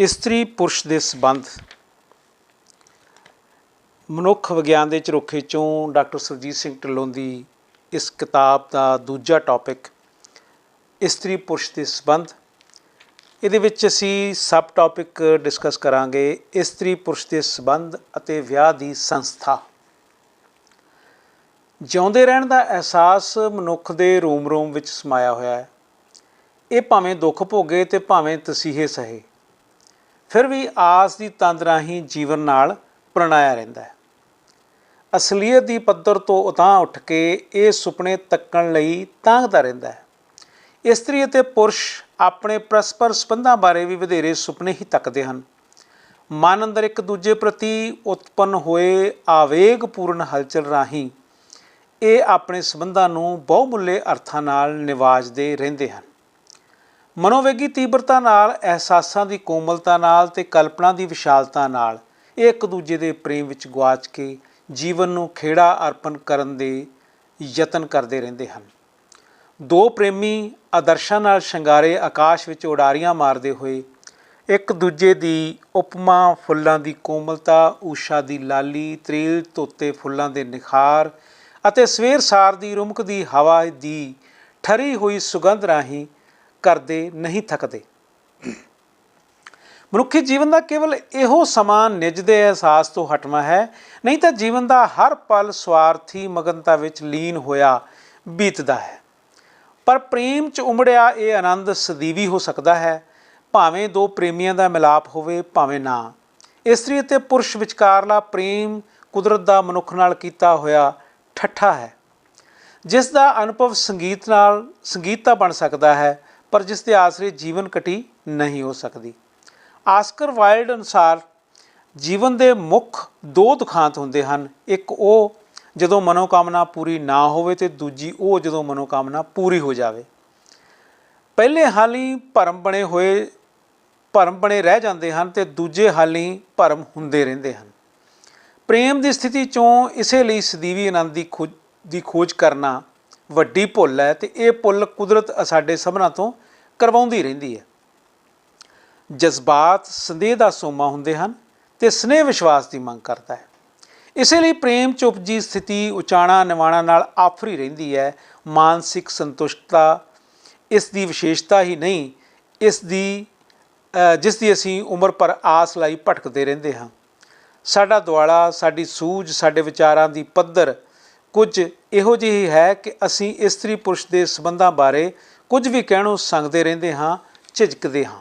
ਇਸਤਰੀ ਪੁਰਸ਼ ਦੇ ਸੰਬੰਧ ਮਨੁੱਖ ਵਿਗਿਆਨ ਦੇ ਝਰੋਖੇ ਚੋਂ ਡਾਕਟਰ ਸੁਰਜੀਤ ਸਿੰਘ ਢਿੱਲੋਂ ਦੀ ਇਸ ਕਿਤਾਬ ਦਾ ਦੂਜਾ ਟੌਪਿਕ ਇਸਤਰੀ ਪੁਰਸ਼ ਦੇ ਸੰਬੰਧ। ਇਹਦੇ ਵਿੱਚ ਅਸੀਂ ਸਬ ਟੌਪਿਕ ਡਿਸਕਸ ਕਰਾਂਗੇ ਇਸਤਰੀ ਪੁਰਸ਼ ਦੇ ਸੰਬੰਧ ਅਤੇ ਵਿਆਹ ਦੀ ਸੰਸਥਾ। ਜਿਉਂਦੇ ਰਹਿਣ ਦਾ ਅਹਿਸਾਸ ਮਨੁੱਖ ਦੇ ਰੂਮ ਰੂਮ ਵਿੱਚ ਸਮਾਇਆ ਹੋਇਆ ਹੈ। ਇਹ ਭਾਵੇਂ ਦੁੱਖ ਭੋਗੇ ਤੇ ਭਾਵੇਂ ਤਸੀਹੇ ਸਹੇ। ਫਿਰ ਵੀ ਆਸ ਦੀ ਤੰਦ ਰਾਹੀਂ ਜੀਵਨ ਨਾਲ ਪ੍ਰਣਾਇਆ ਰਹਿੰਦਾ ਹੈ। ਅਸਲੀਅਤ ਦੀ ਪੱਧਰ ਤੋਂ ਉਤਾਂ ਉੱਠ ਕੇ ਇਹ ਸੁਪਨੇ ਤੱਕਣ ਲਈ ਤਾਂਘਦਾ ਰਹਿੰਦਾ ਹੈ। ਇਸਤਰੀ ਅਤੇ ਪੁਰਸ਼ ਆਪਣੇ ਪਰਸਪਰ ਸੰਬੰਧਾਂ ਬਾਰੇ ਵੀ ਵਧੇਰੇ ਸੁਪਨੇ ਹੀ ਤੱਕਦੇ ਹਨ। ਮਨ ਅੰਦਰ ਇੱਕ ਦੂਜੇ ਪ੍ਰਤੀ ਉਤਪੰਨ ਹੋਏ ਆਵੇਗਪੂਰਨ ਹਲਚਲ ਰਾਹੀਂ ਇਹ ਆਪਣੇ ਸੰਬੰਧਾਂ ਨੂੰ ਬਹੁਮੁੱਲੇ ਅਰਥਾਂ ਨਾਲ ਨਿਵਾਜਦੇ ਰਹਿੰਦੇ ਹਨ। ਮਨੋਵੇਗੀ ਤੀਬਰਤਾ ਨਾਲ, ਅਹਿਸਾਸਾਂ ਦੀ ਕੋਮਲਤਾ ਨਾਲ ਤੇ ਕਲਪਨਾ ਦੀ ਵਿਸ਼ਾਲਤਾ ਨਾਲ ਇਹ ਇੱਕ ਦੂਜੇ ਦੇ ਪ੍ਰੇਮ ਵਿੱਚ ਗਵਾਚ ਕੇ ਜੀਵਨ ਨੂੰ ਖੇੜਾ ਅਰਪਣ ਕਰਨ ਦੇ ਯਤਨ ਕਰਦੇ ਰਹਿੰਦੇ ਹਨ। ਦੋ ਪ੍ਰੇਮੀ ਆਦਰਸ਼ਾਂ ਨਾਲ ਸ਼ਿੰਗਾਰੇ ਆਕਾਸ਼ ਵਿੱਚ ਉਡਾਰੀਆਂ ਮਾਰਦੇ ਹੋਏ, ਇੱਕ ਦੂਜੇ ਦੀ ਉਪਮਾ ਫੁੱਲਾਂ ਦੀ ਕੋਮਲਤਾ, ਊਸ਼ਾ ਦੀ ਲਾਲੀ, ਤ੍ਰੇਲ ਤੋਤੇ ਫੁੱਲਾਂ ਦੇ ਨਿਖਾਰ ਅਤੇ ਸਵੇਰ ਸਾਰ ਦੀ ਰੁਮਕਦੀ ਹਵਾ ਦੀ ਠਰੀ ਹੋਈ ਸੁਗੰਧ ਰਾਹੀਂ ਕਰਦੇ, ਨਹੀਂ ਥੱਕਦੇ। ਮਨੁੱਖੀ ਜੀਵਨ ਦਾ ਕੇਵਲ ਇਹੋ ਸਮਾਂ ਨਿਜ ਦੇ ਅਹਿਸਾਸ ਤੋਂ ਹਟਵਾ ਹੈ, ਨਹੀਂ ਤਾਂ ਜੀਵਨ ਦਾ ਹਰ ਪਲ ਸਵਾਰਥੀ ਮਗਨਤਾ ਵਿੱਚ ਲੀਨ ਹੋਇਆ ਬੀਤਦਾ ਹੈ। ਪਰ ਪ੍ਰੇਮ 'ਚ ਉਮੜਿਆ ਇਹ ਆਨੰਦ ਸਦੀਵੀ ਹੋ ਸਕਦਾ ਹੈ, ਭਾਵੇਂ ਦੋ ਪ੍ਰੇਮੀਆਂ ਦਾ ਮਿਲਾਪ ਹੋਵੇ, ਭਾਵੇਂ ਨਾ। ਇਸਤਰੀ ਅਤੇ ਪੁਰਸ਼ ਵਿਚਕਾਰਲਾ ਪ੍ਰੇਮ ਕੁਦਰਤ ਦਾ ਮਨੁੱਖ ਨਾਲ ਕੀਤਾ ਹੋਇਆ ਠੱਠਾ ਹੈ। ਜਿਸ ਦਾ ਅਨੁਭਵ ਸੰਗੀਤ ਨਾਲ, ਸੰਗੀਤ ਤਾਂ ਬਣ ਸਕਦਾ ਹੈ ਪਰ ਜਿਸ ਦੇ ਆਸਰੇ ਜੀਵਨ ਕਟੀ ਨਹੀਂ ਹੋ ਸਕਦੀ। ਆਸਕਰ ਵਾਈਲਡ ਅਨੁਸਾਰ ਜੀਵਨ ਦੇ ਮੁੱਖ ਦੋ ਦੁਖਾਂਤ ਹੁੰਦੇ ਹਨ। ਇੱਕ ਉਹ ਜਦੋਂ ਮਨੋਕਾਮਨਾ ਪੂਰੀ ਨਾ ਹੋਵੇ ਤੇ ਦੂਜੀ ਉਹ ਜਦੋਂ ਮਨੋਕਾਮਨਾ ਪੂਰੀ ਹੋ ਜਾਵੇ। ਪਹਿਲੇ ਹਾਲੀ ਭਰਮ ਬਣੇ ਹੋਏ, ਭਰਮ ਬਣੇ ਰਹਿ ਜਾਂਦੇ ਹਨ ਤੇ ਦੂਜੇ ਹਾਲੀ ਭਰਮ ਹੁੰਦੇ ਰਹਿੰਦੇ ਹਨ। ਪ੍ਰੇਮ ਦੀ ਸਥਿਤੀ ਚੋਂ ਇਸੇ ਲਈ ਸਦੀਵੀ ਆਨੰਦ ਦੀ ਖੋਜ ਦੀ ਖੋਜ ਕਰਨਾ ਵੱਡੀ ਭੁੱਲ ਹੈ ਤੇ ਇਹ ਭੁੱਲ ਕੁਦਰਤ ਸਾਡੇ ਸਭਨਾਂ ਤੋਂ ਕਰਵਾਉਂਦੀ ਰਹਿੰਦੀ ਹੈ। ਜਜ਼ਬਾਤ ਸੰਦੇਹ ਦਾ ਸੋਮਾ ਹੁੰਦੇ ਹਨ ਤੇ ਸਨੇਹ ਵਿਸ਼ਵਾਸ ਦੀ ਮੰਗ ਕਰਦਾ ਹੈ। ਇਸੇ ਲਈ ਪ੍ਰੇਮ ਚ ਉਪਜੀ ਸਥਿਤੀ ਉਚਾਣਾ ਨਿਵਾਣਾ ਨਾਲ ਆਫਰੀ ਰਹਿੰਦੀ ਹੈ। ਮਾਨਸਿਕ ਸੰਤੁਸ਼ਟਤਾ ਇਸ ਦੀ ਵਿਸ਼ੇਸ਼ਤਾ ਹੀ ਨਹੀਂ, ਇਸ ਦੀ ਜਿਸ ਦੀ ਅਸੀਂ ਉਮਰ ਪਰ ਆਸ ਲਾਈ ਭਟਕਦੇ ਰਹਿੰਦੇ ਹਾਂ। ਸਾਡਾ ਦੁਆਲਾ, ਸਾਡੀ ਸੂਝ, ਸਾਡੇ ਵਿਚਾਰਾਂ ਦੀ ਪੱਧਰ ਕੁਝ ਇਹੋ ਜਿਹੀ ਹੈ ਕਿ ਅਸੀਂ ਇਸਤਰੀ ਪੁਰਸ਼ ਦੇ ਸਬੰਧਾਂ ਬਾਰੇ ਕੁਝ ਵੀ ਕਹਿਣੋਂ ਸੰਗਦੇ ਰਹਿੰਦੇ ਹਾਂ, ਝਿਜਕਦੇ ਹਾਂ।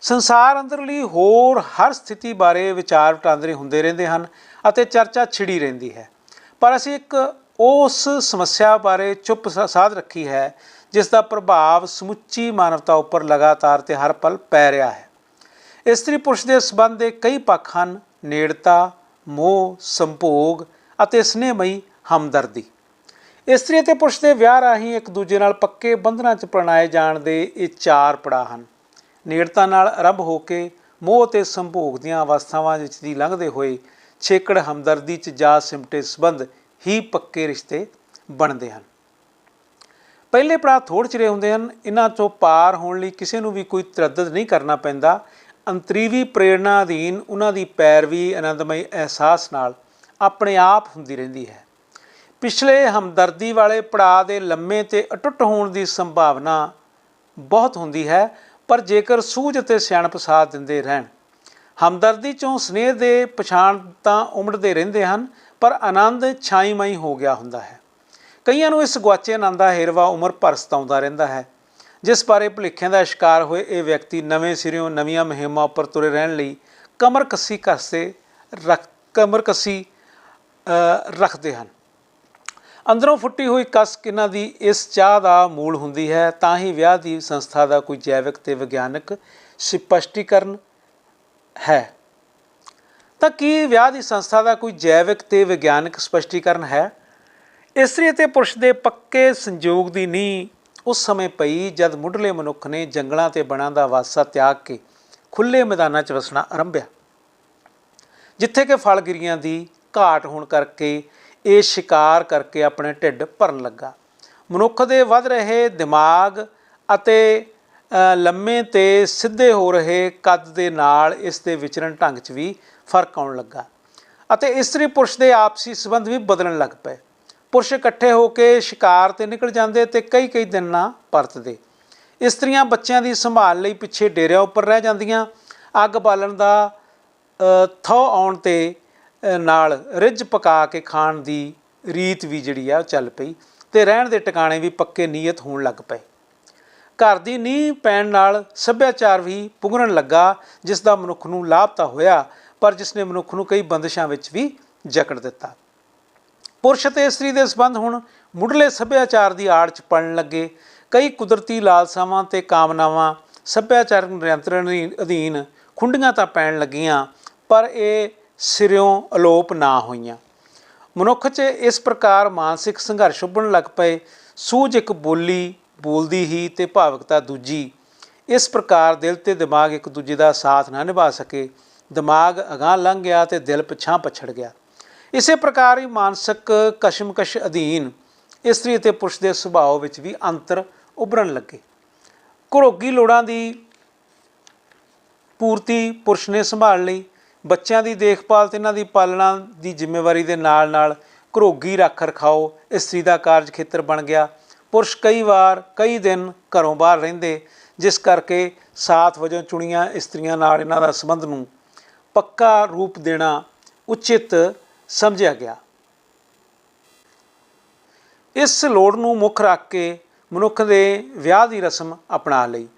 ਸੰਸਾਰ ਅੰਦਰਲੀ ਹੋਰ ਹਰ ਸਥਿਤੀ ਬਾਰੇ ਵਿਚਾਰ ਵਟਾਂਦਰੇ ਹੁੰਦੇ ਰਹਿੰਦੇ ਹਨ ਅਤੇ ਚਰਚਾ ਛਿੜੀ ਰਹਿੰਦੀ ਹੈ। ਪਰ ਅਸੀਂ ਇੱਕ ਉਸ ਸਮੱਸਿਆ ਬਾਰੇ ਚੁੱਪ ਸਾਧ ਰੱਖੀ ਹੈ, ਜਿਸ ਦਾ ਪ੍ਰਭਾਵ ਸਮੁੱਚੀ ਮਾਨਵਤਾ ਉੱਪਰ ਲਗਾਤਾਰ ਤੇ ਹਰ ਪਲ ਪੈ ਰਿਹਾ ਹੈ। ਇਸਤਰੀ ਪੁਰਸ਼ ਦੇ ਸੰਬੰਧ ਦੇ ਕਈ ਪੱਖ ਹਨ, ਨੇੜਤਾ, ਮੋਹ, ਸੰਭੋਗ ਅਤੇ ਸਨੇਹਮਈ ਹਮਦਰਦੀ। ਇਸਤਰੀ ਅਤੇ ਪੁਰਸ਼ ਦੇ ਵਿਆਹ ਰਾਹੀਂ ਇੱਕ ਦੂਜੇ ਨਾਲ ਪੱਕੇ ਬੰਧਨਾਂ 'ਚ ਪ੍ਰਣਾਏ ਜਾਣ ਦੇ ਇਹ ਚਾਰ ਪੜਾਅ ਹਨ। ਨੇੜਤਾ ਨਾਲ ਆਰੰਭ ਹੋ ਕੇ ਮੋਹ ਤੇ ਸੰਭੋਗ ਦੀਆਂ ਅਵਸਥਾਵਾਂ ਵਿੱਚ ਦੀ ਲੰਘਦੇ ਹੋਏ ਛੇਕੜ ਹਮਦਰਦੀ 'ਚ ਜਾ ਸਿਮਟੇ ਸੰਬੰਧ ਹੀ ਪੱਕੇ ਰਿਸ਼ਤੇ ਬਣਦੇ ਹਨ। ਪਹਿਲੇ ਪੜਾਅ ਥੋੜ੍ਹੇ ਚਿਰੇ ਹੁੰਦੇ ਹਨ। ਇਹਨਾਂ ਤੋਂ ਪਾਰ ਹੋਣ ਲਈ ਕਿਸੇ ਨੂੰ ਵੀ ਕੋਈ ਤਰੱਦਦ ਨਹੀਂ ਕਰਨਾ ਪੈਂਦਾ। ਅੰਤਰੀਵੀ ਪ੍ਰੇਰਣਾ ਅਧੀਨ ਉਹਨਾਂ ਦੀ ਪੈਰਵੀ ਆਨੰਦਮਈ ਅਹਿਸਾਸ ਨਾਲ ਆਪਣੇ ਆਪ ਹੁੰਦੀ ਰਹਿੰਦੀ ਹੈ। ਪਿਛਲੇ ਹਮਦਰਦੀ ਵਾਲੇ ਪੜਾਅ ਦੇ ਲੰਮੇ ਤੇ ਅਟੁੱਟ ਹੋਣ ਦੀ ਸੰਭਾਵਨਾ ਬਹੁਤ ਹੁੰਦੀ ਹੈ, ਪਰ ਜੇਕਰ ਸੂਝ ਅਤੇ ਸਿਆਣਪ ਸਾਥ ਦਿੰਦੇ ਰਹਿਣ, ਹਮਦਰਦੀ ਚੋਂ ਸਨੇਹ ਦੇ ਪਛਾਣ ਤਾਂ ਉਮੜਦੇ ਰਹਿੰਦੇ ਹਨ, ਪਰ ਆਨੰਦ ਛਾਈਮਈ ਹੋ ਗਿਆ ਹੁੰਦਾ ਹੈ। ਕਈਆਂ ਨੂੰ ਇਸ ਗਵਾਚੇ ਆਨੰਦ ਦਾ ਹੇਰਵਾ ਉਮਰ ਭਰ ਸਤਾਉਂਦਾ ਰਹਿੰਦਾ ਹੈ। ਜਿਸ ਬਾਰੇ ਭੁਲੇਖਿਆਂ ਦਾ ਸ਼ਿਕਾਰ ਹੋਏ ਇਹ ਵਿਅਕਤੀ ਨਵੇਂ ਸਿਰਿਓਂ ਨਵੀਆਂ ਮੁਹਿੰਮਾਂ ਉੱਪਰ ਤੁਰੇ ਰਹਿਣ ਲਈ ਕਮਰ ਕੱਸੀ ਕਰਸੇ ਰੱਖ ਕਮਰ ਕੱਸੀ ਰੱਖਦੇ ਹਨ। ਅੰਦਰੋਂ ਫੁੱਟੀ ਹੋਈ ਕਸ ਕਿਨਾਂ ਦੀ ਇਸ ਚਾਹ ਦਾ ਮੂਲ ਹੁੰਦੀ ਹੈ, ਤਾਂ ਹੀ ਵਿਆਹ ਦੀ ਸੰਸਥਾ ਦਾ ਕੋਈ ਜੈਵਿਕ ਤੇ ਵਿਗਿਆਨਕ ਸਪਸ਼ਟੀਕਰਨ ਹੈ। ਤਾਂ ਕੀ ਵਿਆਹ ਦੀ ਸੰਸਥਾ ਦਾ ਕੋਈ ਜੈਵਿਕ ਤੇ ਵਿਗਿਆਨਕ ਸਪਸ਼ਟੀਕਰਨ ਹੈ? ਇਸਤਰੀ ਅਤੇ ਪੁਰਸ਼ ਦੇ ਪੱਕੇ ਸੰਯੋਗ ਦੀ ਨੀਂਹ ਉਸ ਸਮੇਂ ਪਈ ਜਦ ਮੁੱਢਲੇ ਮਨੁੱਖ ਨੇ ਜੰਗਲਾਂ ਤੇ ਬਣਾ ਦਾ ਵਾਸਾ ਤਿਆਗ ਕੇ ਖੁੱਲੇ ਮੈਦਾਨਾਂ 'ਚ ਵਸਣਾ ਆਰੰਭਿਆ, ਜਿੱਥੇ ਕਿ ਫਲਗਿਰੀਆਂ ਦੀ ਘਾਟ ਹੋਣ ਕਰਕੇ ਇਹ ਸ਼ਿਕਾਰ ਕਰਕੇ ਆਪਣੇ ਢਿੱਡ ਭਰਨ ਲੱਗਾ। ਮਨੁੱਖ ਦੇ ਵੱਧ ਰਹੇ ਦਿਮਾਗ ਅਤੇ ਲੰਮੇ ਤੇ ਸਿੱਧੇ ਹੋ ਰਹੇ ਕੱਦ ਦੇ ਨਾਲ ਇਸ ਦੇ ਵਿਚਰਨ ਢੰਗ 'ਚ ਵੀ ਫ਼ਰਕ ਆਉਣ ਲੱਗਾ ਅਤੇ ਇਸਤਰੀ ਪੁਰਸ਼ ਦੇ ਆਪਸੀ ਸੰਬੰਧ ਵੀ ਬਦਲਣ ਲੱਗ ਪਏ। ਪੁਰਸ਼ ਇਕੱਠੇ ਹੋ ਕੇ ਸ਼ਿਕਾਰ ਤੇ ਨਿਕਲ ਜਾਂਦੇ ਤੇ ਕਈ ਕਈ ਦਿਨ ਨਾ ਪਰਤਦੇ। ਇਸਤਰੀਆਂ ਬੱਚਿਆਂ ਦੀ ਸੰਭਾਲ ਲਈ ਪਿੱਛੇ ਡੇਰਿਆਂ ਉੱਪਰ ਰਹਿ ਜਾਂਦੀਆਂ। ਅੱਗ ਬਾਲਣ ਦਾ ਥੋ ਆਉਣ ਤੇ ਨਾਲ ਰਿੱਝ ਪਕਾ ਕੇ ਖਾਣ ਦੀ ਰੀਤ ਵੀ ਜਿਹੜੀ ਆ ਉਹ ਚੱਲ ਪਈ ਤੇ ਰਹਿਣ ਦੇ ਟਿਕਾਣੇ ਵੀ ਪੱਕੇ ਨੀਅਤ ਹੋਣ ਲੱਗ ਪਏ। ਘਰ ਦੀ ਨੀਂਹ ਪੈਣ ਨਾਲ ਸੱਭਿਆਚਾਰ ਵੀ ਪੁਗਰਨ ਲੱਗਾ, ਜਿਸ ਦਾ ਮਨੁੱਖ ਨੂੰ ਲਾਭ ਤਾਂ ਹੋਇਆ, ਪਰ ਜਿਸ ਨੇ ਮਨੁੱਖ ਨੂੰ ਕਈ ਬੰਦਸ਼ਾਂ ਵਿੱਚ ਵੀ ਜਕੜ ਦਿੱਤਾ। ਪੁਰਸ਼ ਤੇ ਇਸਤਰੀ ਦੇ ਸੰਬੰਧ ਹੁਣ ਮੁੱਢਲੇ ਸੱਭਿਆਚਾਰ ਦੀ ਆੜ 'ਚ ਪੜਨ ਲੱਗੇ। ਕਈ ਕੁਦਰਤੀ ਲਾਲਸਾਵਾਂ ਤੇ ਕਾਮਨਾਵਾਂ ਸੱਭਿਆਚਾਰਕ ਨਿਯੰਤਰਣ ਅਧੀਨ ਖੁੰਡੀਆਂ ਤਾਂ ਪੈਣ ਲੱਗੀਆਂ, ਪਰ ਇਹ ਸਿਰਿਓਂ ਅਲੋਪ ਨਾ ਹੋਈਆਂ। ਮਨੁੱਖ 'ਚ ਇਸ ਪ੍ਰਕਾਰ ਮਾਨਸਿਕ ਸੰਘਰਸ਼ ਉੱਭਣ ਲੱਗ ਪਏ। ਸੂਝ ਇੱਕ ਬੋਲੀ, ਬੋਲਦੀ ਹੀ ਤੇ ਭਾਵਕਤਾ ਦੂਜੀ। ਇਸ ਪ੍ਰਕਾਰ ਦਿਲ ਤੇ ਦਿਮਾਗ ਇੱਕ ਦੂਜੇ ਦਾ ਸਾਥ ਨਾ ਨਿਭਾ ਸਕੇ। ਦਿਮਾਗ ਅਗਾਂਹ ਲੰਘ ਗਿਆ ਤੇ ਦਿਲ ਪਿਛਾਂ ਪਛੜ ਗਿਆ। ਇਸੇ ਪ੍ਰਕਾਰ ਹੀ ਮਾਨਸਿਕ ਕਸ਼ਮਕਸ਼ ਅਧੀਨ ਇਸਤਰੀ ਅਤੇ ਪੁਰਸ਼ ਦੇ ਸੁਭਾਅ ਵਿੱਚ ਵੀ ਅੰਤਰ ਉਭਰਨ ਲੱਗੇ। ਘਰੋਗੀ ਲੋੜਾਂ ਦੀ ਪੂਰਤੀ ਪੁਰਸ਼ ਨੇ ਸੰਭਾਲ ਲਈ। ਬੱਚਿਆਂ ਦੀ ਦੇਖਭਾਲ ਤੇ ਇਹਨਾਂ ਦੀ ਪਾਲਣਾ ਦੀ ਜ਼ਿੰਮੇਵਾਰੀ ਦੇ ਨਾਲ-ਨਾਲ ਘਰੋਗੀ ਰੱਖ ਰਖਾਓ ਇਸਤਰੀ ਦਾ ਕਾਰਜ ਖੇਤਰ ਬਣ ਗਿਆ। ਪੁਰਸ਼ ਕਈ ਵਾਰ ਕਈ ਦਿਨ ਘਰੋਂ ਬਾਹਰ ਰਹਿੰਦੇ, ਜਿਸ ਕਰਕੇ ਸਾਥ ਵਜੋਂ ਚੁਣੀਆਂ ਇਸਤਰੀਆਂ ਨਾਲ ਇਹਨਾਂ ਦਾ ਸੰਬੰਧ ਨੂੰ ਪੱਕਾ ਰੂਪ ਦੇਣਾ ਉਚਿਤ ਸਮਝਿਆ ਗਿਆ। ਇਸ ਲੋੜ ਨੂੰ ਮੁੱਖ ਰੱਖ ਕੇ ਮਨੁੱਖ ਦੇ ਵਿਆਹ ਦੀ ਰਸਮ ਅਪਣਾ ਲਈ।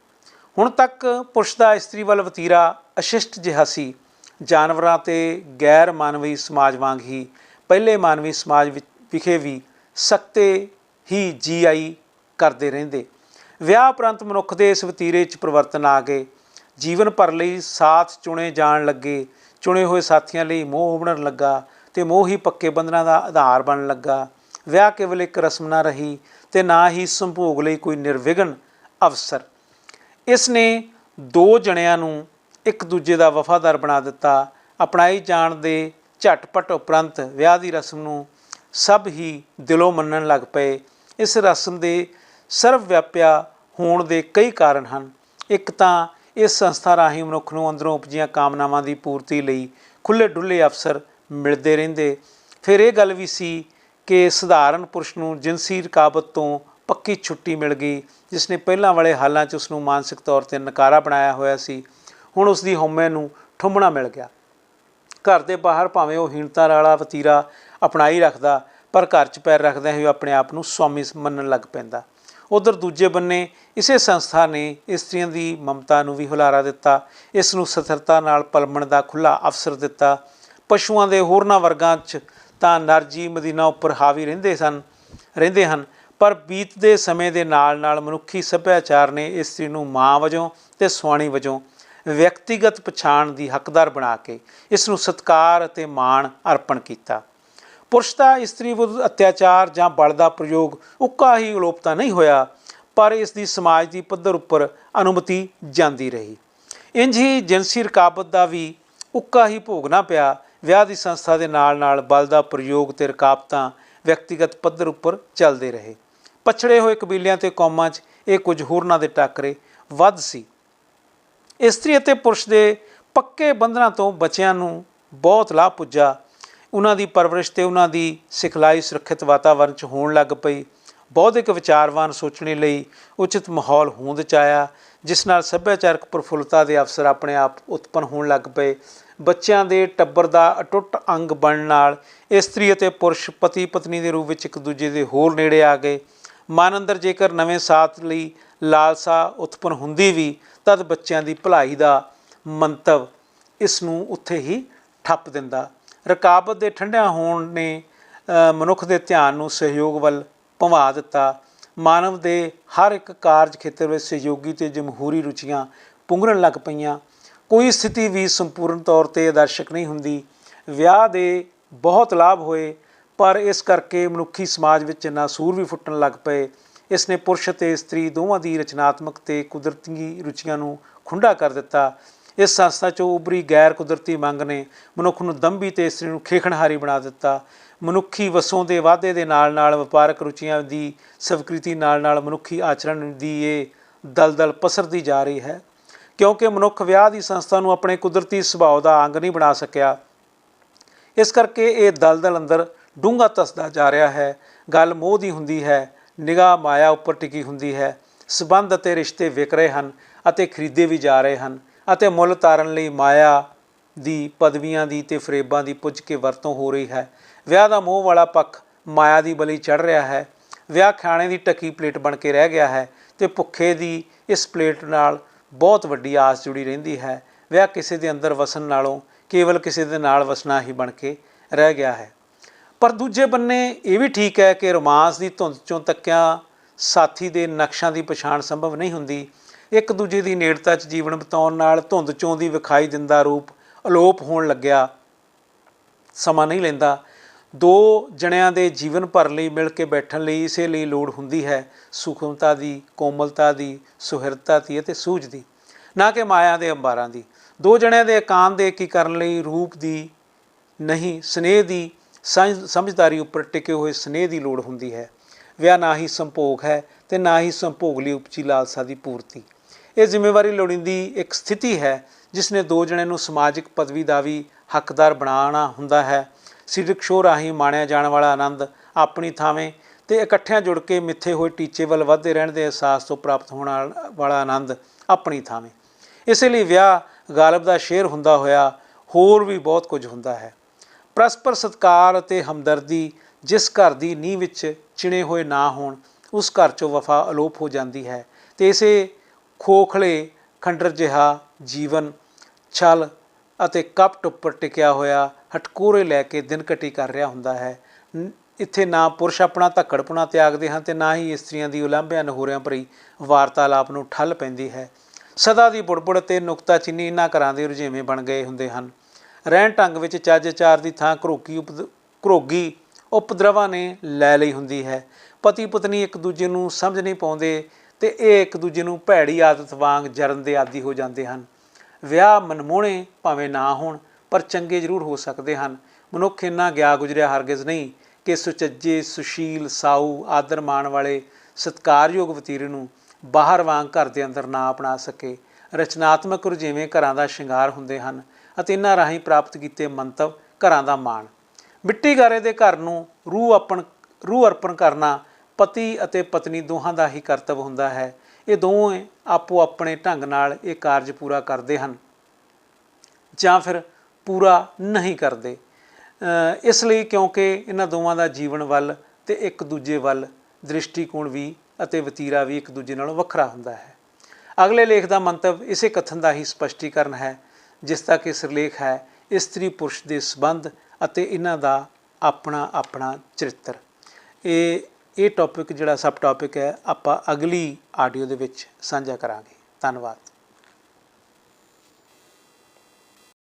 ਹੁਣ ਤੱਕ ਪੁਰਸ਼ ਦਾ ਇਸਤਰੀ ਵੱਲ ਵਤੀਰਾ ਅਸ਼ਿਸ਼ਟ ਜਿਹਾ ਸੀ। ਜਾਨਵਰਾਂ ਤੇ ਗੈਰ ਮਾਨਵੀ ਸਮਾਜ ਵਾਂਗ ਹੀ, ਪਹਿਲੇ ਮਾਨਵੀ ਸਮਾਜ ਵਿੱਚ ਵਿਖੇ ਵੀ ਸਖਤੇ ਹੀ ਜੀ ਆਈ ਕਰਦੇ ਰਹਿੰਦੇ। ਵਿਆਹ ਉਪਰੰਤ ਮਨੁੱਖ ਦੇ ਇਸ ਵਤੀਰੇ 'ਚ ਪਰਿਵਰਤਨ ਆ ਗਏ। ਜੀਵਨ ਭਰ ਲਈ ਸਾਥ ਚੁਣੇ ਜਾਣ ਲੱਗੇ, ਚੁਣੇ ਹੋਏ ਸਾਥੀਆਂ ਲਈ ਮੋਹ ਬਣਨ ਲੱਗਾ ਤੇ ਮੋਹ ਹੀ ਪੱਕੇ ਬੰਧਨਾਂ ਦਾ ਆਧਾਰ ਬਣਨ ਲੱਗਾ। ਵਿਆਹ ਕੇਵਲ ਇੱਕ ਰਸਮ ਨਾ ਰਹੀ ਤੇ ਨਾ ਹੀ ਸੰਭੋਗ ਲਈ ਕੋਈ ਨਿਰਵਿਘਨ ਅਵਸਰ। ਇਸ ਨੇ ਦੋ ਜਣਿਆਂ ਨੂੰ ਇੱਕ ਦੂਜੇ ਦਾ ਵਫਾਦਾਰ ਬਣਾ ਦਿੱਤਾ। ਅਪਣਾਈ ਜਾਣ ਦੇ ਝਟਪਟ ਉਪਰੰਤ ਵਿਆਹ ਦੀ ਰਸਮ ਨੂੰ ਸਭ ਹੀ ਦਿਲੋਂ ਮੰਨਣ ਲੱਗ ਪਏ। ਇਸ ਰਸਮ ਦੇ ਸਰਵ ਵਿਆਪਿਆ ਹੋਣ ਦੇ ਕਈ ਕਾਰਨ ਹਨ। ਇੱਕ ਤਾਂ ਇਸ ਸੰਸਥਾ ਰਾਹੀਂ ਮਨੁੱਖ ਨੂੰ ਅੰਦਰੋਂ ਉਪਜੀਆਂ ਕਾਮਨਾਵਾਂ ਦੀ ਪੂਰਤੀ ਲਈ ਖੁੱਲੇ ਡੁੱਲੇ ਅਵਸਰ ਮਿਲਦੇ ਰਹਿੰਦੇ। ਫਿਰ ਇਹ ਗੱਲ ਵੀ ਸੀ ਕਿ ਸਧਾਰਨ ਪੁਰਸ਼ ਨੂੰ ਜਿਨਸੀ ਰਕਾਬਤ ਤੋਂ ਪੱਕੀ ਛੁੱਟੀ ਮਿਲ ਗਈ ਜਿਸ ਨੇ ਪਹਿਲਾਂ ਵਾਲੇ ਹਾਲਾਂ 'ਚ ਉਸ ਨੂੰ ਮਾਨਸਿਕ ਤੌਰ ਤੇ ਨਕਾਰਾ ਬਣਾਇਆ ਹੋਇਆ ਸੀ। ਹੁਣ ਉਸ ਦੀ ਹਉਮੈ ਨੂੰ ਠੁੰਮਣਾ ਮਿਲ ਗਿਆ। ਘਰ ਦੇ ਬਾਹਰ ਭਾਵੇਂ ਉਹ ਹੀਣਤਾ ਵਾਲਾ ਵਤੀਰਾ ਅਪਣਾਈ ਰੱਖਦਾ, ਪਰ ਘਰ 'ਚ ਪੈਰ ਰੱਖਦਿਆਂ ਹੋਏ ਆਪਣੇ ਆਪ ਨੂੰ ਸਵਾਮੀ ਮੰਨਣ ਲੱਗ ਪੈਂਦਾ। ਉਧਰ ਦੂਜੇ ਬੰਨੇ ਇਸੇ ਸੰਸਥਾ ਨੇ ਇਸਤਰੀਆਂ ਦੀ ਮਮਤਾ ਨੂੰ ਵੀ ਹੁਲਾਰਾ ਦਿੱਤਾ। ਇਸ ਨੂੰ ਸਥਿਰਤਾ ਨਾਲ ਪਲਮਣ ਦਾ ਖੁੱਲਾ ਅਵਸਰ ਦਿੱਤਾ। ਪਸ਼ੂਆਂ ਦੇ ਹੋਰਨਾਂ ਵਰਗਾਂ 'ਚ ਤਾਂ ਨਰਜੀ ਮਦੀਨਾ ਉੱਪਰ ਹਾਵੀ ਰਹਿੰਦੇ ਸਨ, ਰਹਿੰਦੇ ਹਨ, ਪਰ ਬੀਤਦੇ ਸਮੇਂ ਦੇ ਨਾਲ-ਨਾਲ ਮਨੁੱਖੀ ਸੱਭਿਆਚਾਰ ਨੇ ਇਸਤਰੀ ਨੂੰ ਮਾਂ ਵਜੋਂ ਤੇ ਸੁਆਣੀ ਵਜੋਂ ਵਿਅਕਤੀਗਤ ਪਛਾਣ ਦੀ ਹੱਕਦਾਰ ਬਣਾ ਕੇ ਇਸ ਨੂੰ ਸਤਕਾਰ ਅਤੇ ਮਾਣ ਅਰਪਣ ਕੀਤਾ। ਪੁਰਸ਼ਤਾ ਇਸਤਰੀ ਵਿਰੁੱਧ ਅਤਿਆਚਾਰ ਜਾਂ ਬਲ ਦਾ ਪ੍ਰਯੋਗ ਉੱਕਾ ਹੀ ਅਲੋਪਤਾ ਨਹੀਂ ਹੋਇਆ, ਪਰ ਇਸ ਦੀ ਸਮਾਜ ਦੀ ਪੱਧਰ ਉੱਪਰ ਅਨੁਮਤੀ ਜਾਂਦੀ ਰਹੀ। ਇੰਜ ਹੀ ਜਿਨਸੀ ਰਕਾਬਤ ਦਾ ਵੀ ਉੱਕਾ ਹੀ ਭੋਗਣਾ ਪਿਆ, ਵਿਆਹ ਦੀ ਸੰਸਥਾ ਦੇ ਨਾਲ-ਨਾਲ ਬਲ ਦਾ ਪ੍ਰਯੋਗ ਤੇ ਰਕਾਬਤਾਂ ਵਿਅਕਤੀਗਤ ਪੱਧਰ ਉੱਪਰ ਚੱਲਦੇ ਰਹੇ। ਪਛੜੇ ਹੋਏ ਕਬੀਲਿਆਂ ਤੇ ਕੌਮਾਂ 'ਚ ਇਹ ਕੁਝ ਹੋਰਨਾਂ ਦੇ ਟੱਕਰੇ ਵੱਧ ਸੀ। ਇਸਤਰੀ ਅਤੇ ਪੁਰਸ਼ ਦੇ ਪੱਕੇ ਬੰਧਨਾਂ ਤੋਂ ਬੱਚਿਆਂ ਨੂੰ ਬਹੁਤ ਲਾਭ ਪੁੱਜਾ। ਉਹਨਾਂ ਦੀ ਪਰਵਰਿਸ਼ ਤੇ ਉਹਨਾਂ ਦੀ ਸਿਖਲਾਈ ਸੁਰੱਖਿਅਤ ਵਾਤਾਵਰਣ 'ਚ ਹੋਣ ਲੱਗ ਪਈ। ਬੌਧਿਕ ਵਿਚਾਰਵਾਨ ਸੋਚਣੇ ਲਈ ਉਚਿਤ ਮਾਹੌਲ ਹੋਂਦ 'ਚ ਆਇਆ, ਜਿਸ ਨਾਲ ਸੱਭਿਆਚਾਰਕ ਪ੍ਰਫੁੱਲਤਾ ਦੇ ਅਵਸਰ ਆਪਣੇ ਆਪ ਉਤਪੰਨ ਹੋਣ ਲੱਗ ਪਏ। ਬੱਚਿਆਂ ਦੇ ਟੱਬਰ ਦਾ ਅਟੁੱਟ ਅੰਗ ਬਣਨ ਨਾਲ ਇਸਤਰੀ ਅਤੇ ਪੁਰਸ਼ ਪਤੀ ਪਤਨੀ ਦੇ ਰੂਪ ਵਿੱਚ ਇੱਕ ਦੂਜੇ ਦੇ ਹੋਰ ਨੇੜੇ ਆ ਗਏ। ਮਨ ਅੰਦਰ ਜੇਕਰ ਨਵੇਂ ਸਾਥ ਲਈ ਲਾਲਸਾ ਉਤਪੰਨ ਹੁੰਦੀ ਵੀ, ਤਦ ਬੱਚਿਆਂ ਦੀ ਭਲਾਈ ਦਾ ਮੰਤਵ ਇਸ ਨੂੰ ਉੱਥੇ ਹੀ ਠੱਪ ਦਿੰਦਾ। ਰਕਾਬਤ ਦੇ ਠੰਡਿਆਂ ਹੋਣ ਨੇ ਮਨੁੱਖ ਦੇ ਧਿਆਨ ਨੂੰ ਸਹਿਯੋਗ ਵੱਲ ਭਵਾ ਦਿੱਤਾ। ਮਾਨਵ ਦੇ ਹਰ ਇੱਕ ਕਾਰਜ ਖੇਤਰ ਵਿੱਚ ਸਹਿਯੋਗੀ ਤੇ ਜਮਹੂਰੀ ਰੁਚੀਆਂ ਪੁੰਗਰਨ ਲੱਗ ਪਈਆਂ। ਕੋਈ ਸਥਿਤੀ ਵੀ ਸੰਪੂਰਨ ਤੌਰ ਤੇ ਆਦਰਸ਼ਕ ਨਹੀਂ ਹੁੰਦੀ। ਵਿਆਹ ਦੇ ਬਹੁਤ ਲਾਭ ਹੋਏ। ਪਰ ਇਸ ਕਰਕੇ ਮਨੁੱਖੀ ਸਮਾਜ ਵਿੱਚ ਇੰਨਾ ਸੂਰ ਵੀ ਫੁੱਟਣ ਲੱਗ ਪਏ। ਇਸ ਨੇ ਪੁਰਸ਼ ਤੇ ਇਸਤਰੀ ਦੋਵਾਂ ਦੀ ਰਚਨਾਤਮਕ ਤੇ ਕੁਦਰਤੀ ਰੁਚੀਆਂ ਨੂੰ ਖੁੰਡਾ ਕਰ ਦਿੱਤਾ। ਇਸ ਸੰਸਥਾ ਚੋਂ ਉਭਰੀ ਗੈਰ ਕੁਦਰਤੀ ਮੰਗ ਨੇ ਮਨੁੱਖ ਨੂੰ ਦੰਭੀ ਤੇ ਇਸਤਰੀ ਨੂੰ ਖੇਖਣਹਾਰੀ ਬਣਾ ਦਿੱਤਾ। ਮਨੁੱਖੀ ਵਸੋਂ ਦੇ ਵਾਧੇ ਦੇ ਨਾਲ ਨਾਲ ਵਪਾਰਕ ਰੁਚੀਆਂ ਦੀ ਸਵੀਕ੍ਰਿਤੀ ਨਾਲ ਨਾਲ ਮਨੁੱਖੀ ਆਚਰਣ ਦੀ ਇਹ ਦਲਦਲ ਪਸਰਦੀ ਜਾ ਰਹੀ ਹੈ। ਕਿਉਂਕਿ ਮਨੁੱਖ ਵਿਆਹ ਦੀ ਸੰਸਥਾ ਨੂੰ ਆਪਣੇ ਕੁਦਰਤੀ ਸੁਭਾਅ ਦਾ ਅੰਗ ਨਹੀਂ ਬਣਾ ਸਕਿਆ। ਇਸ ਕਰਕੇ ਇਹ ਦਲਦਲ ਅੰਦਰ ਡੂੰਘਾ ਤਸਦਾ ਜਾ ਰਿਹਾ ਹੈ। ਗੱਲ ਮੋਹ ਦੀ ਹੁੰਦੀ ਹੈ, ਨਿਗਾਹ ਮਾਇਆ ਉੱਪਰ ਟਿਕੀ ਹੁੰਦੀ ਹੈ। ਸਬੰਧ ਅਤੇ ਰਿਸ਼ਤੇ ਵਿਕ ਰਹੇ ਹਨ ਅਤੇ ਖਰੀਦੇ ਵੀ ਜਾ ਰਹੇ ਹਨ ਅਤੇ ਮੁੱਲ ਤਾਰਨ ਲਈ ਮਾਇਆ ਦੀ, ਪਦਵੀਆਂ ਦੀ ਤੇ ਫਰੇਬਾਂ ਦੀ ਪੁੱਜ ਕੇ ਵਰਤੋਂ ਹੋ ਰਹੀ ਹੈ। ਵਿਆਹ ਦਾ ਮੋਹ ਵਾਲਾ ਪੱਖ ਮਾਇਆ ਦੀ ਬਲੀ ਚੜ ਰਿਹਾ ਹੈ। ਵਿਆਹ ਖਾਣੇ ਦੀ ਟੱਕੀ ਪਲੇਟ ਬਣ ਕੇ ਰਹਿ ਗਿਆ ਹੈ ਤੇ ਭੁੱਖੇ ਦੀ ਇਸ ਪਲੇਟ ਨਾਲ ਬਹੁਤ ਵੱਡੀ ਆਸ ਜੁੜੀ ਰਹਿੰਦੀ ਹੈ। ਵਿਆਹ ਕਿਸੇ ਦੇ ਅੰਦਰ ਵਸਣ ਨਾਲੋਂ ਕੇਵਲ ਕਿਸੇ ਦੇ ਨਾਲ ਵਸਣਾ ਹੀ ਬਣ ਕੇ ਰਹਿ ਗਿਆ ਹੈ। ਪਰ ਦੂਜੇ ਬੰਨੇ ਇਹ ਵੀ ਠੀਕ ਹੈ ਕਿ ਰੋਮਾਂਸ ਦੀ ਧੁੰਦ ਚੋਂ ਤੱਕਿਆ ਸਾਥੀ ਦੇ ਨਕਸ਼ਾਂ ਦੀ ਪਛਾਣ ਸੰਭਵ ਨਹੀਂ ਹੁੰਦੀ। ਇੱਕ ਦੂਜੇ ਦੀ ਨੇੜਤਾ 'ਚ ਜੀਵਨ ਬਿਤਾਉਣ ਨਾਲ ਧੁੰਦ ਚੋਂ ਦੀ ਵਿਖਾਈ ਦਿੰਦਾ ਰੂਪ ਅਲੋਪ ਹੋਣ ਲੱਗਿਆ। ਸਮਾਂ ਨਹੀਂ ਲੈਂਦਾ। ਦੋ ਜਣਿਆਂ ਦੇ ਜੀਵਨ ਭਰ ਲਈ ਮਿਲ ਕੇ ਬੈਠਣ ਲਈ ਇਸੇ ਲਈ ਲੋੜ ਹੁੰਦੀ ਹੈ, ਸੂਖਮਤਾ ਦੀ, ਕੋਮਲਤਾ ਦੀ, ਸੁਹਿਰਤਾ ਦੀ ਅਤੇ ਸੂਝ ਦੀ, ਨਾ ਕਿ ਮਾਇਆ ਦੇ ਅੰਬਾਰਾਂ ਦੀ। ਦੋ ਜਣਿਆਂ ਦੇ ਇਕਾਂਤ ਦੇ ਏਕੀਕਰਨ ਲਈ ਰੂਪ ਦੀ ਨਹੀਂ, ਸਨੇਹ ਦੀ ਸਮਝਦਾਰੀ ਉੱਪਰ ਟਿਕੇ ਹੋਏ ਸਨੇਹ ਦੀ ਲੋੜ ਹੁੰਦੀ ਹੈ। ਵਿਆਹ ਨਾ ਹੀ ਸੰਭੋਗ ਹੈ ਤੇ ਨਾ ਹੀ ਸੰਭੋਗ ਲਈ ਉਪਜੀ ਲਾਲਸਾ ਦੀ ਪੂਰਤੀ। ਇਹ ਜ਼ਿੰਮੇਵਾਰੀ ਲੋੜੀਂਦੀ ਇੱਕ ਸਥਿਤੀ ਹੈ ਜਿਸ ਨੇ ਦੋ ਜਣੇ ਨੂੰ ਸਮਾਜਿਕ ਪਦਵੀ ਦਾ ਵੀ ਹੱਕਦਾਰ ਬਣਾਉਣਾ ਹੁੰਦਾ ਹੈ। ਸਰੀਰਕ ਸ਼ੋਅ ਰਾਹੀਂ ਮਾਣਿਆ ਜਾਣ ਵਾਲਾ ਆਨੰਦ ਆਪਣੀ ਥਾਵੇਂ ਤੇ ਇਕੱਠਿਆਂ ਜੁੜ ਕੇ ਮਿੱਥੇ ਹੋਏ ਟੀਚੇ ਵੱਲ ਵਧਦੇ ਰਹਿਣ ਦੇ ਅਹਿਸਾਸ ਤੋਂ ਪ੍ਰਾਪਤ ਹੋਣ ਵਾਲਾ ਆਨੰਦ ਆਪਣੀ ਥਾਵੇਂ। ਇਸੇ ਲਈ ਵਿਆਹ ਗਾਲਬ ਦਾ ਸ਼ੇਰ ਹੁੰਦਾ ਹੋਇਆ ਹੋਰ ਵੀ ਬਹੁਤ ਕੁਝ ਹੁੰਦਾ ਹੈ। ਪਰਸਪਰ ਸਤਕਾਰ ਅਤੇ ਹਮਦਰਦੀ ਜਿਸ ਘਰ ਦੀ ਨੀਂਹ ਵਿੱਚ ਚਿਣੇ ਹੋਏ ਨਾ ਹੋਣ, ਉਸ ਘਰ ਚੋਂ ਵਫਾ ਅਲੋਪ ਹੋ ਜਾਂਦੀ ਹੈ। ਤੇ ਇਸੇ ਖੋਖਲੇ ਖੰਡਰ ਜਿਹਾ ਜੀਵਨ, ਛਲ ਅਤੇ ਕਪਟ ਉੱਪਰ ਟਿਕਿਆ ਹੋਇਆ ਹਟਕੋਰੇ ਲੈ ਕੇ ਦਿਨ ਘਟੀ ਕਰ ਰਿਹਾ ਹੁੰਦਾ ਹੈ। ਨ- ਇੱਥੇ ਨਾ ਪੁਰਸ਼ ਆਪਣਾ ਧੱਕੜਪੁਣਾ ਤਿਆਗਦੇ ਹਨ ਤੇ ਨਾ ਹੀ ਇਸਤਰੀਆਂ ਦੀ ਉਲੰਭਿਆਂ ਨਹੋਰਿਆਂ ਭਰੀ ਵਾਰਤਾਲਾਪ ਨੂੰ ਠੱਲ ਪੈਂਦੀ ਹੈ। ਸਦਾ ਦੀ ਬੁੜਬੁੜ ਤੇ ਨੁਕਤਾਚੀਨੀ ਇਹਨਾਂ ਘਰਾਂ ਦੇ ਰੁਝੇਵੇਂ ਬਣ ਗਏ ਹੁੰਦੇ ਹਨ। ਰਹਿਣ ਢੰਗ ਵਿੱਚ ਚੱਜ ਚਾਰ ਦੀ ਥਾਂ ਘਰੋਗੀ ਉਪਦ, ਘਰੋਗੀ ਉਪਦਰਵਾਂ ਨੇ ਲੈ ਲਈ ਹੁੰਦੀ ਹੈ। ਪਤੀ ਪਤਨੀ ਇੱਕ ਦੂਜੇ ਨੂੰ ਸਮਝ ਨਹੀਂ ਪਾਉਂਦੇ ਤੇ ਇਹ ਇੱਕ ਦੂਜੇ ਨੂੰ ਭੈੜੀ ਆਦਤ ਵਾਂਗ ਜਰਨ ਦੇ ਆਦੀ ਹੋ ਜਾਂਦੇ ਹਨ। ਵਿਆਹ ਮਨਮੋਹਣੇ ਭਾਵੇਂ ਨਾ ਹੋਣ, ਪਰ ਚੰਗੇ ਜ਼ਰੂਰ ਹੋ ਸਕਦੇ ਹਨ। ਮਨੁੱਖ ਇੰਨਾ ਗਿਆ ਗੁਜਰਿਆ ਹਰਗਿਜ਼ ਨਹੀਂ ਕਿ ਸੁਚੱਜੇ, ਸੁਸ਼ੀਲ, ਸਾਊ, ਆਦਰ ਮਾਣ ਵਾਲੇ ਸਤਕਾਰਯੋਗ ਵਤੀਰੇ ਨੂੰ ਬਾਹਰ ਵਾਂਗ ਘਰ ਦੇ ਅੰਦਰ ਨਾ ਅਪਣਾ ਸਕੇ। ਰਚਨਾਤਮਕ ਰੁਝੇਵੇਂ ਘਰਾਂ ਦਾ ਸ਼ਿੰਗਾਰ ਹੁੰਦੇ ਹਨ। ਅਤੇ ਇਹਨਾਂ ਰਾਹੀਂ ਪ੍ਰਾਪਤ ਕੀਤੇ ਮੰਤਵ ਘਰਾਂ ਦਾ ਮਾਣ। ਮਿੱਟੀ ਗਾਰੇ ਦੇ ਘਰ ਨੂੰ ਰੂਹ ਅਪਣ ਰੂਹ ਅਰਪਣ ਕਰਨਾ ਪਤੀ ਅਤੇ ਪਤਨੀ ਦੋਹਾਂ ਦਾ ਹੀ ਕਰਤੱਵ ਹੁੰਦਾ ਹੈ। ਇਹ ਦੋਵੇਂ ਆਪੋ ਆਪਣੇ ਢੰਗ ਨਾਲ ਇਹ ਕਾਰਜ ਪੂਰਾ ਕਰਦੇ ਹਨ ਜਾਂ ਫਿਰ ਪੂਰਾ ਨਹੀਂ ਕਰਦੇ। ਇਸ ਲਈ ਕਿਉਂਕਿ ਇਹਨਾਂ ਦੋਵਾਂ ਦਾ ਜੀਵਨ ਵੱਲ ਤੇ ਇੱਕ ਦੂਜੇ ਵੱਲ ਦ੍ਰਿਸ਼ਟੀਕੋਣ ਵੀ ਅਤੇ ਵਤੀਰਾ ਵੀ ਇੱਕ ਦੂਜੇ ਨਾਲੋਂ ਵੱਖਰਾ ਹੁੰਦਾ ਹੈ। ਅਗਲੇ ਲੇਖ ਦਾ ਮੰਤਵ ਇਸੇ ਕਥਨ ਦਾ ਹੀ ਸਪਸ਼ਟੀਕਰਨ ਹੈ ਜਿਸ ਦਾ ਕਿ ਸਿਰਲੇਖ ਹੈ ਇਸਤਰੀ ਪੁਰਸ਼ ਦੇ ਸਬੰਧ ਅਤੇ ਇਹਨਾਂ ਦਾ ਆਪਣਾ ਆਪਣਾ ਚਰਿੱਤਰ। ਇਹ ਇਹ ਟੌਪਿਕ ਜਿਹੜਾ ਸਬ ਟੌਪਿਕ ਹੈ, ਆਪਾਂ ਅਗਲੀ ਆਡੀਓ ਦੇ ਵਿੱਚ ਸਾਂਝਾ ਕਰਾਂਗੇ। ਧੰਨਵਾਦ।